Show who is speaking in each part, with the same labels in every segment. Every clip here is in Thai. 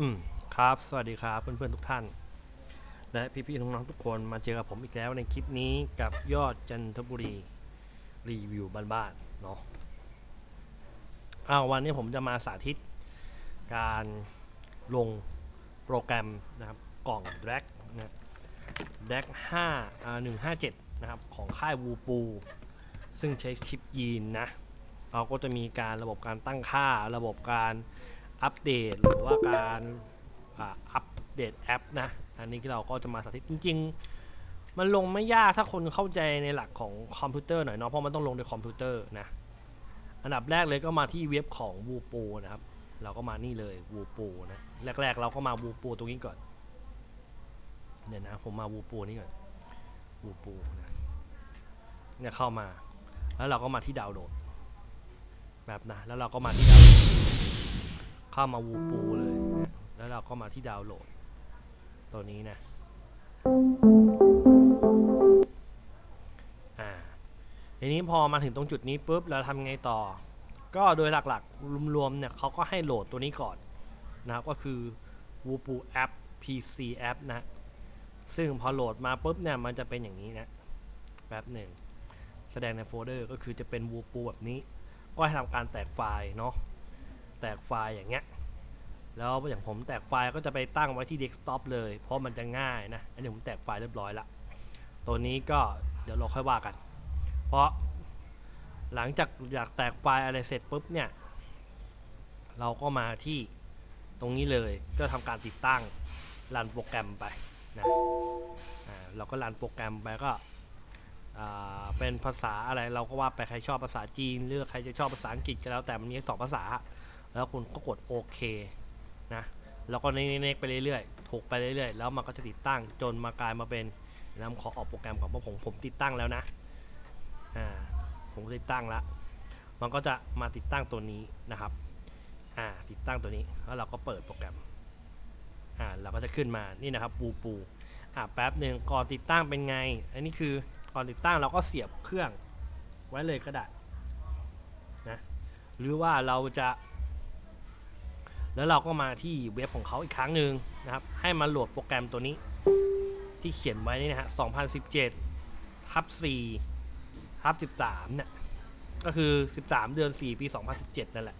Speaker 1: อืมครับ สวัสดีครับเพื่อนๆทุกท่าน และพี่ๆน้องๆทุกคนมาเจอกับผมอีกแล้วในคลิปนี้กับยอดจันทบุรีรีวิวบ้านๆเนาะอ้าววันนี้ผมจะมาสาธิต การลงโปรแกรมนะครับกล่อง Drag นะ Drag 5อ่า157นะครับของค่ายวูปู ซึ่งใช้ชิปยีนนะเราก็จะมีการระบบการตั้งค่าระบบการ อัปเดตหรือว่าการอัปเดตแอปนะ อันนี้เราก็จะมาสาธิตจริง ๆ มันลงไม่ยากถ้าคนเข้าใจในหลักของคอมพิวเตอร์หน่อยเนาะเพราะมันต้องลงในคอมพิวเตอร์นะอันดับแรกเลยก็มาที่เว็บของวูปูนะครับ เราก็มานี่เลยวูปูนะแรก ๆ เราก็มาวูปูตรงนี้ก่อนเดี๋ยวนะผมมาวูปูนี่ก่อนวูปูนะเนี่ยเข้ามา แล้วเราก็มาที่ดาวน์โหลดแบบนะแล้วเราก็มาที่ดาวน์โหลด เข้ามาวูปูเลย แล้วเราก็มาที่ดาวน์โหลด ตัวนี้นะอ่าทีนี้พอมาถึงตรงจุดนี้ปุ๊บเราทำไงต่อ ก็โดยหลักๆรวมๆเนี่ยเขาก็ให้โหลดตัวนี้ก่อนนะครับก็คือ Wupu App PC App นะ ซึ่งพอโหลดมาปุ๊บเนี่ยมันจะเป็นอย่างนี้นะแป๊บหนึ่ง แสดงในโฟลเดอร์ก็คือจะเป็น Wupu แบบนี้ ก็ให้ทำการแตกไฟล์เนาะ แตกไฟล์อย่างเงี้ยแล้วอย่างผมแตกไฟล์ก็จะไปตั้งไว้ที่เดสก์ท็อปเลย เพราะมันจะง่ายนะ อันนี้ผมแตกไฟล์เรียบร้อยละ ตัวนี้ก็เดี๋ยวเราค่อยว่ากัน เพราะหลังจากอยากแตกไฟล์อะไรเสร็จปุ๊บเนี่ย เราก็มาที่ตรงนี้เลย ก็ทำการติดตั้งรันโปรแกรมไปนะเราก็รันโปรแกรมไปก็เป็นภาษาอะไรเราก็ว่าไปใครชอบภาษาจีนหรือกใครจะชอบภาษาอังกฤษก็แล้วแต่มันมีสองภาษา แล้วคุณก็กดโอเคนะแล้วก็เน็กไปเรื่อยๆ ถูกไปเรื่อยๆ แล้วมันก็จะติดตั้งจนมากลายมาเป็นน้ำขอออกโปรแกรมก่อนเพราะผมผมติดตั้งแล้วนะอ่าผมติดตั้งแล้วมันก็จะมาติดตั้งตัวนี้นะครับอ่าติดตั้งตัวนี้แล้วเราก็เปิดโปรแกรมอ่าเราก็จะขึ้นมานี่นะครับปูปูอ่าแป๊บหนึ่งก่อนติดตั้งเป็นไง อันนี้คือก่อนติดตั้งเราก็เสียบเครื่องไว้เลยก็ได้นะหรือว่าเราจะ แล้วเราก็มาที่เว็บของเขาอีกครั้งหนึ่งนะครับ ให้มาโหลดโปรแกรมตัวนี้ ที่เขียนไว้นี่นะฮะ 2017 ทับ 4 ทับ 13 เนี่ย ก็คือ 13 เดือน 4 ปี 2017 นั่นแหละ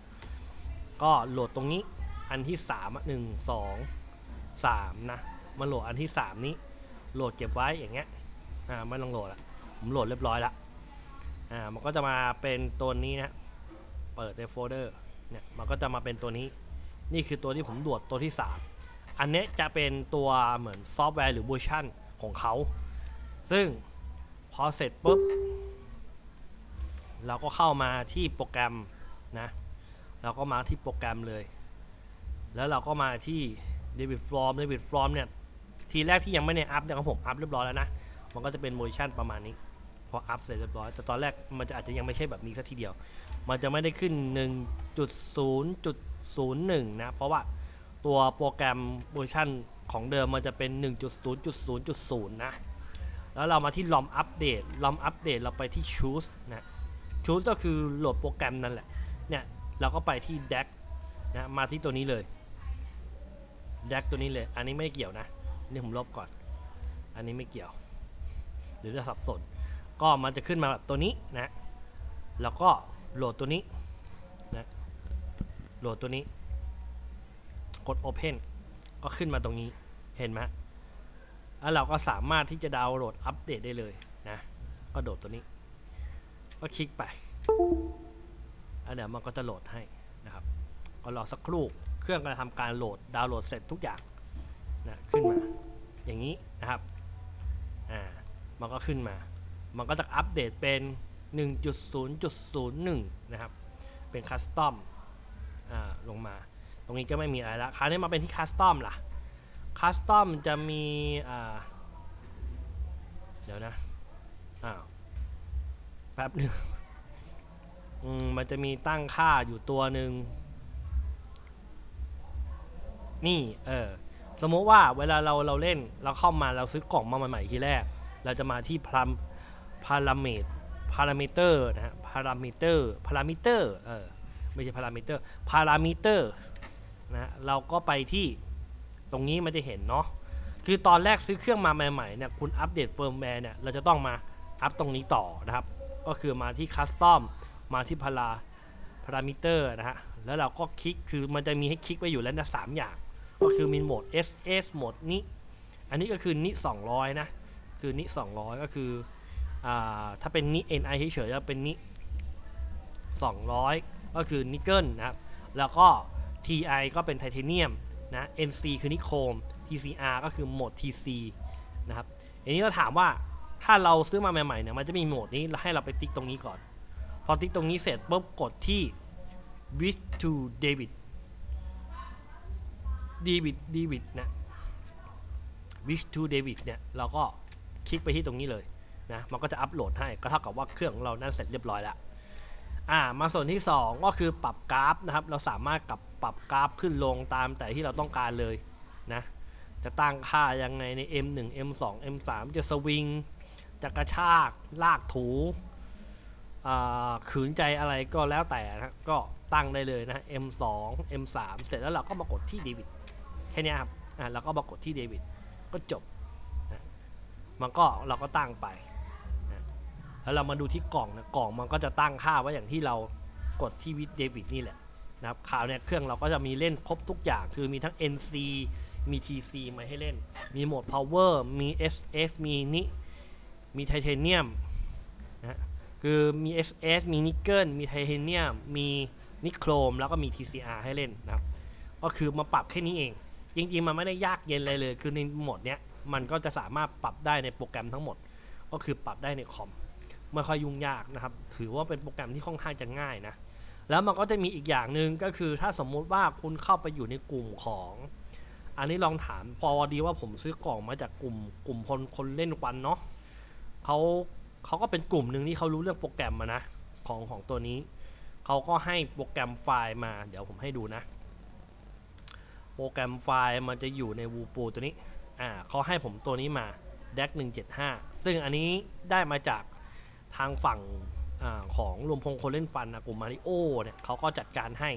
Speaker 1: ก็โหลดตรงนี้ อันที่3อะ1 2 3 นะ มาโหลดอันที่ 3 นี้ โหลดเก็บไว้อย่างเงี้ย อ่าไม่ต้องโหลดละ ผมโหลดเรียบร้อยละอ่า มันก็จะมาเป็นตัวนี้นะ เปิดในโฟลเดอร์ เนี่ย มันก็จะมาเป็นตัวนี้ นี่คือตัวที่ผมโหลดตัวที่ 3 อันนี้จะเป็นตัวเหมือนซอฟต์แวร์หรือเวอร์ชันของเขา ซึ่งพอเสร็จปุ๊บ เราก็เข้ามาที่โปรแกรมนะ เราก็มาที่โปรแกรมเลย แล้วเราก็มาที่ David From David From เนี่ย ทีแรกที่ยังไม่ได้อัพเนี่ยของผมอัพเรียบร้อยแล้วนะ มันก็จะเป็นเวอร์ชันประมาณนี้ พออัพเสร็จเรียบร้อย แต่ตอนแรกมันจะอาจจะยังไม่ใช่แบบนี้ซะทีเดียว มันจะไม่ได้ขึ้น 1.01 นะ เพราะว่าตัวโปรแกรมเวอร์ชันของเดิมมันจะเป็น 1.0.0.0 นะ แล้วเรามาที่ลอมอัปเดตลอมอัปเดตเราไปที่ choose นะ choose ก็คือโหลดโปรแกรมนั่นแหละ เนี่ยเราก็ไปที่ DAC นะ มาที่ตัวนี้เลย DAC ตัวนี้เลย อันนี้ไม่เกี่ยวนะ นี่ผมลบก่อน อันนี้ไม่เกี่ยว หรือจะสับสน ก็มันจะขึ้นมาแบบตัวนี้นะ แล้วก็โหลดตัวนี้ โหลดตัวนี้ กด Open ก็ขึ้นมาตรงนี้เห็นไหมแล้วเราก็สามารถที่จะดาวน์โหลดอัปเดตได้เลยนะ ก็โดดตัวนี้ ก็คลิกไปแล้วเดี๋ยวมันก็จะโหลดให้นะครับ ก็รอสักครู่ เครื่องกำลังทำการโหลดดาวน์โหลดเสร็จทุกอย่างนะขึ้นมา อย่างนี้นะครับ อ่า มันก็ขึ้นมา มันก็จะอัปเดตเป็น 1.0.01 นะครับ เป็นคัสตอม ลงมา ตรงนี้ก็ไม่มีอะไรละคราวนี้มาเป็นที่คัสตอมล่ะคัสตอมจะมีเดี๋ยวนะอ้าวแป๊บหนึ่งมมันจะมีตั้งค่าอยู่ตัวหนึ่งนี่เออสมมติว่าเวลาเราเราเล่นเราเข้ามาเราซื้อกล่องมาใหม่ๆทีแรก เราจะมาที่พลัมพารามิตพารามิเตอร์นะฮะพารามิเตอร์พารามิเตอร์เออ ไม่ใช่พารามิเตอร์พารามิเตอร์นะฮะเราก็ไปที่ตรงนี้มันจะเห็นเนาะคือตอนแรกซื้อเครื่องมาใหม่ๆเนี่ยคุณอัปเดตเฟิร์มแวร์เนี่ยเราจะต้องมาอัพตรงนี้ต่อนะครับ ก็คือมาที่คัสตอมมาที่พาราพารามิเตอร์นะฮะแล้วเราก็คลิกคือมันจะมีให้คลิกไว้อยู่แล้วนะสามอย่าง ก็คือมีโหมด SS โหมดนี้ อันนี้ก็คือนิ200 นะ คือนิ200 ก็คืออถ้าเป็นนิ NI เฉยๆจะเป็นนิ200 ก็คือนิกเกิลนะครับ แล้วก็ TI ก็เป็นไทเทเนียมนะ NC คือนิโครม TCR ก็คือโหมด TC นะครับอันนี้เราถามว่าถ้าเราซื้อมาใหม่ๆเนี่ยมันจะมีโหมดนี้ให้เราไปติ๊กตรงนี้ก่อน พอติ๊กตรงนี้เสร็จปุ๊บกดที่ Wish to David David David นะ Wish to David เนี่ยเราก็คลิกไปที่ตรงนี้เลยนะมันก็จะอัปโหลดให้ก็เท่ากับว่าเครื่องของเรานั้นเสร็จเรียบร้อยแล้ว อ่ามาส่วนที่ 2 ก็คือปรับกราฟนะครับ เราสามารถกับปรับกราฟขึ้นลงตามแต่ที่เราต้องการเลยนะจะตั้งค่ายังไงใน M1 M2 M3 จะสวิงจะกระชากลากถูอ่าขืนใจอะไรก็แล้วแต่นะก็ตั้งได้เลยนะ M2 M3 เสร็จแล้วเราก็มากดที่เดวิดแค่นี้ครับอ่าเราก็มากดที่เดวิดก็จบนะมันก็เราก็ตั้งไป แล้วเรามาดูที่กล่องนะกล่องมันก็จะตั้งค่าไว้อย่างที่เรากดที่วิดเดวิดนี่แหละนะครับข่าวเนี่ยเครื่องเราก็จะมีเล่นครบทุกอย่างคือมีทั้ง NC มี TC มาให้เล่น มีโหมด Power มี SS มีนิมีไทเทเนียมนะคือมี SS มีนิกเกิลมีไทเทเนียม มีนิโครม แล้วก็มี TCR ให้เล่นนะครับก็คือมาปรับแค่นี้เอง จริงๆ มันไม่ได้ยากเย็นอะไรเลย คือในโหมดเนี้ยมันก็จะสามารถปรับได้ในโปรแกรมทั้งหมด ก็คือปรับได้ในคอม ไม่ค่อยยุ่งยากนะครับ ถือว่าเป็นโปรแกรมที่ค่อนข้างจะง่ายนะ แล้วมันก็จะมีอีกอย่างหนึ่งก็คือถ้าสมมุติว่าคุณเข้าไปอยู่ในกลุ่มของ อันนี้ลองถามพอดีว่าผมซื้อกล่องมาจากกลุ่มกลุ่มคนคนเล่นวันเนาะเขาเขาก็เป็นกลุ่มหนึ่งที่เขารู้เรื่องโปรแกรมมานะของของตัวนี้เขาก็ให้โปรแกรมไฟล์มา เดี๋ยวผมให้ดูนะ โปรแกรมไฟล์มันจะอยู่ในวูปูตัวนี้อ่าเขาให้ผมตัวนี้มา DAC 175 ซึ่งอันนี้ได้มาจาก ทางฝั่งอของรวมพงคนเล่นฟันนะกลุ่มมาริโอเนี่ยเขาก็จัดการให้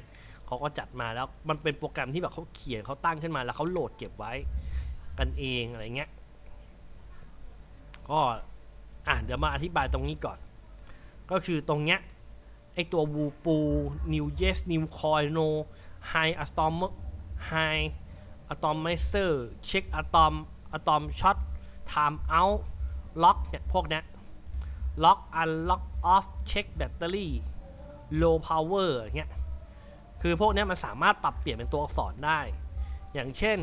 Speaker 1: เขาก็จัดมาแล้วมันเป็นโปรแกรมที่แบบเขาเขียนเขาตั้งขึ้นมาแล้วเขาโหลดเก็บไว้กันเองอะไรเงี้ยก็อะเดี๋ยวมาอธิบายตรงนี้ก่อน ก็คือตรงเนี้ยไอตัววูปูนิวเยสนิวคอยโนไฮอะตอมไฮอะตอมไมเซอร์เช็คอะตอมอะตอมช็อตไทม์เอาล็อกเนี่ยพวกเนี้ย ล็อกอันล็อกออฟเช็คแบตเตอรี่ low power อย่างเงี้ย คือพวกเนี้ยมันสามารถปรับเปลี่ยนเป็นตัวอักษรได้ อย่างเช่น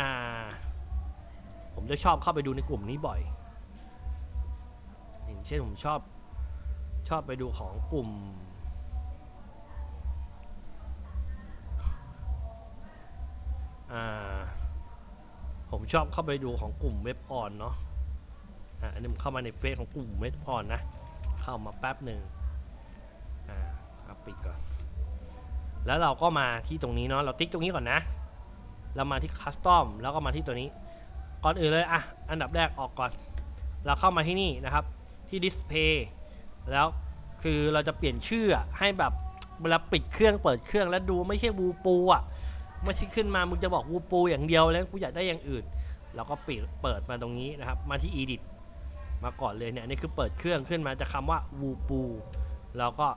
Speaker 1: อ่า ผมจะชอบเข้าไปดูในกลุ่มนี้บ่อย อย่างเช่นผมชอบ ชอบไปดูของกลุ่ม อ่า ผมชอบเข้าไปดูของกลุ่มเว็บออนเนาะ อะอันนี้ผมเข้ามาในเฟซของกลุ่มเว็บออนะ เข้ามาแป๊บหนึ่งอ่าครับปิดก่อน แล้วเราก็มาที่ตรงนี้เนาะ เราติ๊กตรงนี้ก่อนนะ เรามาที่คัสตอมแล้วก็มาที่ตัวนี้ ก่อนอื่นเลยอะ อันดับแรกออกก่อน เราเข้ามาที่นี่นะครับ ที่ดิสเพย์แล้วคือเราจะเปลี่ยนชื่อให้แบบเวลาปิดเครื่องเปิดเครื่องแล้วดูไม่ใช่วูปูอะไม่ใช่ขึ้นมามึงจะบอกวูปูอย่างเดียวแล้วกูอยากได้อย่างอื่น เราก็ปิดเปิดมาตรงนี้นะครับ มาที่ edit มาก่อนเลยเนี่ยนี่คือเปิดเครื่องขึ้นมาจะคำว่าวูปูแล้วก็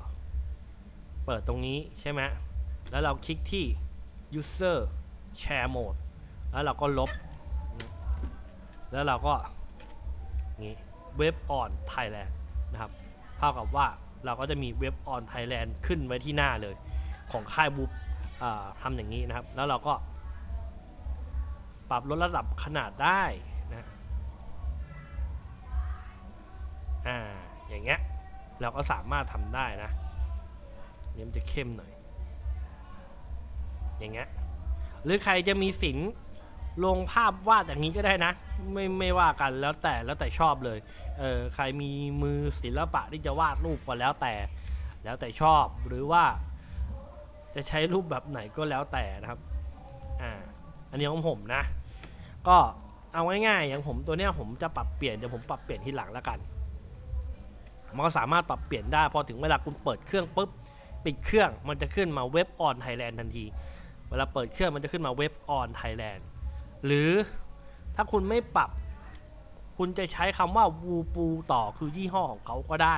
Speaker 1: เปิดตรงนี้ใช่ไหมแล้วเราคลิกที่ user share mode แล้วเราก็ลบ แล้วเราก็นี่เว็บออนไทยแลนด์นะครับเท่ากับว่าเราก็จะมีเว็บออนไทยแลนด์ขึ้นไว้ที่หน้าเลย ของค่ายบูทำอย่างนี้นะครับ แล้วเราก็ปรับลดระดับขนาดได้ อ่า อย่างเงี้ย เราก็สามารถทำได้นะเนี่ยมันจะเข้มหน่อย อย่างเงี้ย หรือใครจะมีศิลลงภาพวาดอย่างนี้ก็ได้นะ ไม่ไม่ว่ากันแล้วแต่แล้วแต่ชอบเลย เออใครมีมือศิลปะที่จะวาดรูปก็แล้วแต่ แล้วแต่ชอบหรือว่าจะใช้รูปแบบไหนก็แล้วแต่นะครับ อ่า อันนี้ของผมนะ ก็เอาง่ายๆอย่างผมตัวเนี้ยผมจะปรับเปลี่ยนเดี๋ยวผมปรับเปลี่ยนทีหลังแล้วกัน มันก็สามารถปรับเปลี่ยนได้พอถึงเวลาคุณเปิดเครื่องปุ๊บปิดเครื่องมันจะขึ้นมาเว็บออนไทยแลนด์ทันที เวลาเปิดเครื่องมันจะขึ้นมาเว็บออนไทยแลนด์หรือถ้าคุณไม่ปรับ คุณจะใช้คำว่าวูปูต่อคือยี่ห้อของเขาก็ได้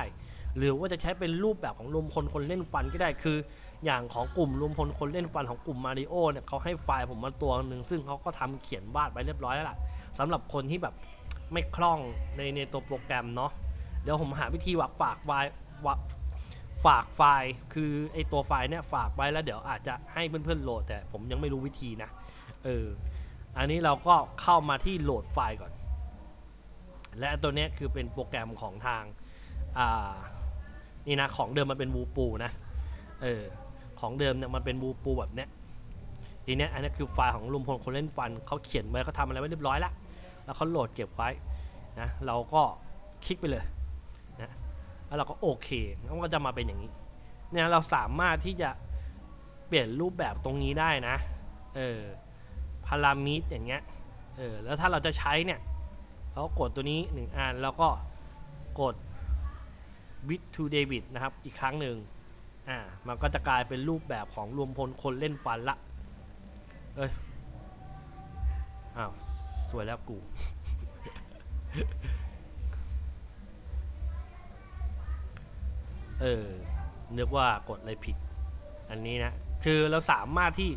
Speaker 1: หรือว่าจะใช้เป็นรูปแบบของรวมพลคนเล่นฟันก็ได้คือ อย่างของกลุ่มรวมพลคนเล่นฟันของกลุ่มมาริโอเนี่ยเขาให้ไฟล์ผมมาตัวหนึ่งซึ่งเขาก็ทำเขียนวาดไปเรียบร้อยแล้วล่ะสำหรับคนที่แบบไม่คล่องในในตัวโปรแกรมเนาะ เดี๋ยวผมหาวิธีว่าฝากไฟล์ว่าฝากไฟล์ คือไอตัวไฟล์เนี่ยฝากไว้แล้วเดี๋ยวอาจจะให้เพื่อนๆโหลด แต่ผมยังไม่รู้วิธีนะ เออ อันนี้เราก็เข้ามาที่โหลดไฟล์ก่อน และตัวเนี้ยคือเป็นโปรแกรมของทาง อ่า นี่นะของเดิมมันเป็นวูปูนะ เออ ของเดิมเนี่ยมันเป็นวูปูแบบเนี้ยทีเนี้ยอันนี้คือไฟล์ของลุงพลคนเล่นฟันเขาเขียนไว้เขาทำอะไรไว้เรียบร้อยแล้ว แล้วเขาโหลดเก็บไว้นะ เราก็คลิกไปเลย แล้วเราก็โอเคมันก็จะมาเป็นอย่างนี้ เนี่ยเราสามารถที่จะเปลี่ยนรูปแบบตรงนี้ได้นะ เออ พารามิดอย่างเงี้ย เออ แล้วถ้าเราจะใช้เนี่ย เรากดตัวนี้หนึ่งอันแล้วก็กด bit to debit นะครับ อีกครั้งหนึ่งอ่า มันก็จะกลายเป็นรูปแบบของรวมพลคนเล่นฟันละ เอ้ย อ้าว สวยแล้วกู เออนึกว่ากดอะไรผิด อันนี้นะ คือเราสามารถที่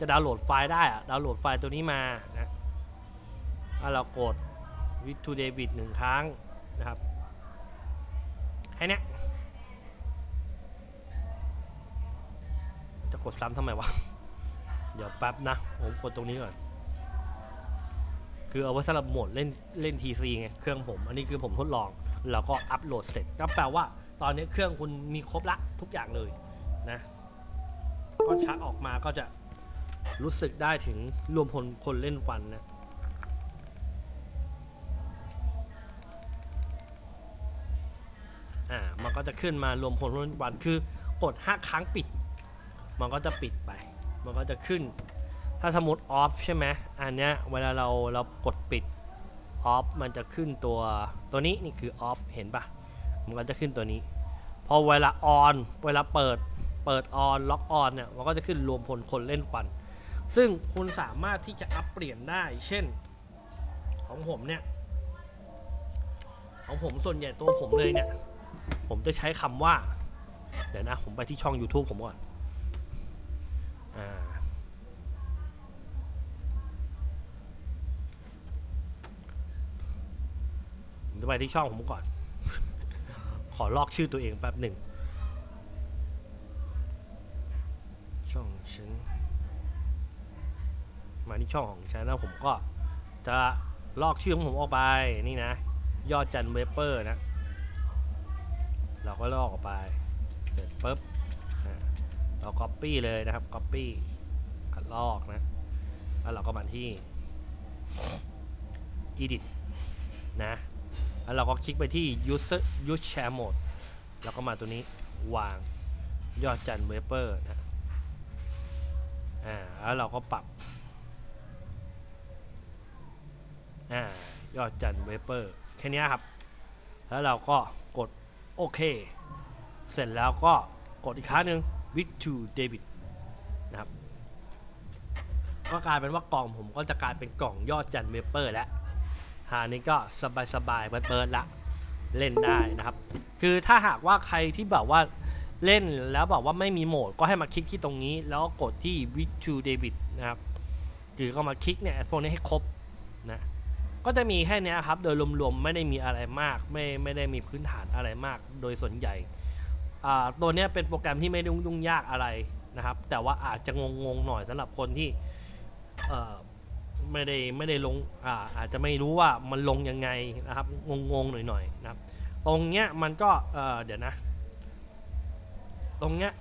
Speaker 1: จะดาวน์โหลดไฟล์ได้อะดาวน์โหลดไฟล์ตัวนี้มานะแล้วเรากดวิทูเดบิตหนึ่งครั้งนะครับให้นี้จะกดซ้ำทำไมวะ เดี๋ยวแป๊บนะ ผมกดตรงนี้ก่อน คือเอาไว้สำหรับโหมดเล่นเล่น TC ไง เครื่องผม อันนี้คือผมทดลอง แล้วก็อัปโหลดเสร็จก็แปลว่า ตอนนี้เครื่องคุณมีครบละทุกอย่างเลยนะก็ชักออกมาก็จะรู้สึกได้ถึงรวมพลคนเล่นฟันนะอ่ามันก็จะขึ้นมารวมผลรวมวันคือกด 5 ครั้งปิด มันก็จะปิดไป มันก็จะขึ้น ถ้าสมมติออฟใช่ไหมอันเนี้ยเวลาเราเรากดปิดออฟมันจะขึ้นตัวตัวนี้นี่คือออฟเห็นปะ มันก็จะขึ้นตัวนี้ พอเวลาออน เวลาเปิด เปิดออนล็อกออนเนี่ย มันก็จะขึ้นรวมพลคนเล่นฟันซึ่งคุณสามารถที่จะอัปเปลี่ยนได้ เช่น ของผมเนี่ย ของผมส่วนใหญ่ตัวผมเลยเนี่ย ผมจะใช้คำว่า เดี๋ยวนะ ผมไปที่ช่อง YouTube ผมก่อน อ่าผมจะไปที่ช่องผมก่อน ขอลอกชื่อตัวเองแป๊บหนึ่งช่องฉันมาที่ช่องของฉันแล้วผมก็จะลอกชื่อของผมออกไปนี่นะ ยอดจันเวเปอร์นะ เราก็ลอกออกไป เสร็จปุ๊บอ่าเรา Copy เลยนะครับ Copy คัดลอกนะ แล้วเราก็มาที่ Edit นะ แล้วเราก็คลิกไปที่ User Use Share Mode แล้วก็มาตัวนี้วางยอดจันเวเปอร์นะอ่าแล้วเราก็ปรับอ่ายอดจันเวเปอร์แค่นี้ครับ แล้วเราก็กดโอเค เสร็จแล้วก็กดอีกครั้งหนึ่ง with to debit นะครับ ก็กลายเป็นว่ากล่องผมก็จะกลายเป็นกล่องยอดจันเวเปอร์แล้ว หานี้ก็สบายสบายๆเปิดๆละเล่นได้นะครับ คือถ้าหากว่าใครที่แบบว่าเล่นแล้วแบบว่าไม่มีโหมดก็ให้มาคลิกที่ตรงนี้ แล้วก็กดที่ with to debit นะครับคือก็มาคลิกเนี่ยพวกนี้ให้ครบนะก็จะมีแค่เนี้ยครับโดยรวมๆไม่ได้มีอะไรมาก ไม่ไม่ได้มีพื้นฐานอะไรมาก โดยส่วนใหญ่ตัวนี้เป็นโปรแกรมที่ไม่ยุ่งยากอะไรนะครับ แต่ว่าอาจจะงงๆหน่อยสำหรับคนที่ ไม่ได้ไม่ได้ลงอ่าอาจจะไม่รู้ว่ามันลงยังไงนะครับงงๆหน่อยๆนะครับตรงเนี้ยมันก็เออเดี๋ยวนะ ตรงเนี้ย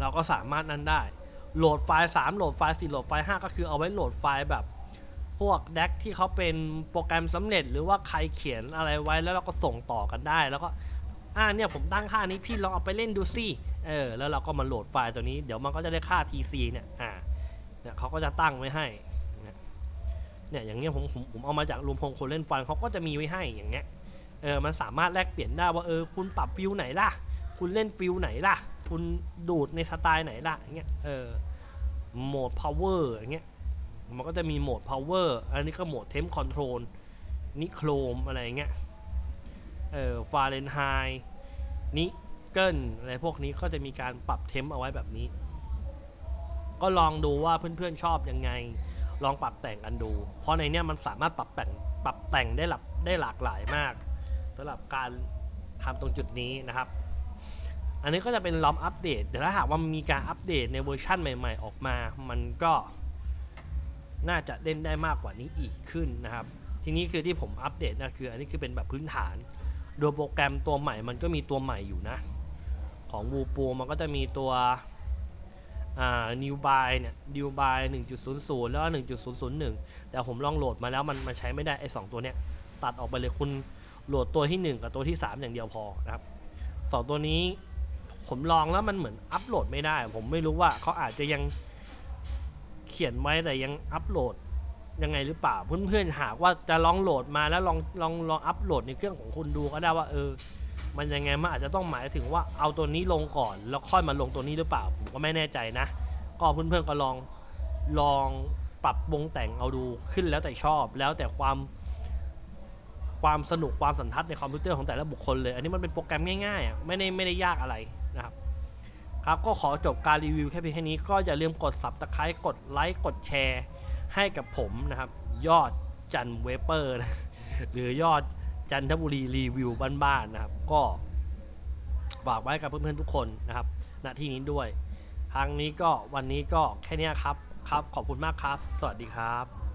Speaker 1: เราก็สามารถนั้นได้ โหลดไฟล์ 3 โหลดไฟล์ 4 โหลดไฟล์ 5 ก็คือเอาไว้โหลดไฟล์แบบพวกแดกที่เขาเป็นโปรแกรมสำเร็จ หรือว่าใครเขียนอะไรไว้แล้วเราก็ส่งต่อกันได้ แล้วก็อ่าเนี่ยผมตั้งค่านี้พี่ลองเอาไปเล่นดูสิเออแล้วเราก็มาโหลดไฟล์ตัวนี้ เดี๋ยวมันก็จะได้ค่า TC เนี่ยอ่าเนี่ยเขาก็จะตั้งไว้ให้ เนี่ยอย่างเงี้ยผมผมผมเอามาจากรวมพงคนเล่นฟันเขาก็จะมีไว้ให้อย่างเงี้ยเออมันสามารถแลกเปลี่ยนได้ว่าเออคุณปรับฟิลไหนล่ะ คุณเล่นฟิลไหนล่ะ คุณดูดในสไตล์ไหนล่ะอย่างเงี้ยเออโหมด power อย่างเงี้ยมันก็จะมีโหมด power อันนี้ก็โหมด temp control นิโครมอะไรอย่างเงี้ยเอ่อฟาเรนไฮต์นิเกิลอะไรพวกนี้ก็จะมีการปรับเทมเอาไว้แบบนี้ ก็ลองดูว่าเพื่อนๆชอบยังไง ลองปรับแต่งกันดู เพราะในเนี้ยมันสามารถปรับแต่งปรับแต่งได้หลับได้หลากหลายมากสำหรับการทำตรงจุดนี้นะครับ อันนี้ก็จะเป็นล้อมอัปเดตแต่ถ้าหากว่ามีการอัปเดตในเวอร์ชั่นใหม่ ๆ ออกมา มันก็น่าจะเล่นได้มากกว่านี้อีกขึ้นนะครับ ทีนี้คือที่ผมอัปเดตนะคือ อันนี้คือเป็นแบบพื้นฐาน โดยโปรแกรมตัวใหม่มันก็มีตัวใหม่อยู่นะ ของ w ูปูมันก็จะมีตัว อ่า new by เนี่ย new by 1.00 แล้วก็1.001 แต่ผมลองโหลดมาแล้วมันมันใช้ไม่ได้ไอ้สองตัวเนี้ย ตัดออกไปเลยคุณโหลดตัวที่ 1 กับตัวที่ 3 อย่างเดียวพอนะครับสองตัวนี้ผมลองแล้วมันเหมือนอัปโหลดไม่ได้ ผมไม่รู้ว่าเขาอาจจะยังเขียนไว้แต่ยังอัปโหลดยังไงหรือเปล่าเพื่อนๆหากว่าจะลองโหลดมาแล้วลองลองลองอัปโหลดในเครื่องของคุณดูก็ได้ว่าเออ มันยังไงมันอาจจะต้องหมายถึงว่าเอาตัวนี้ลงก่อน แล้วค่อยมาลงตัวนี้หรือเปล่า ผมก็ไม่แน่ใจนะ ก็เพื่อนๆก็ลองลองปรับวงแต่งเอาดูขึ้นแล้วแต่ชอบ แล้วแต่ความความสนุกความสันทัดในคอมพิวเตอร์ของแต่ละบุคคลเลย อันนี้มันเป็นโปรแกรมง่ายๆไม่ได้ไม่ได้ยากอะไรนะครับครับก็ขอจบการรีวิวแค่เพียงแค่นี้ก็อย่าลืมกด subscribe กดไลค์กดแชร์ให้กับผมนะครับ ยอดจันเวเปอร์ หรือยอด จันทบุรีรีวิวบ้านๆนะครับ ก็ฝากไว้กับเพื่อนๆทุกคนนะครับณที่นี้ด้วย ครั้งนี้ก็วันนี้ก็แค่นี้ครับครับ ขอบคุณมากครับ สวัสดีครับ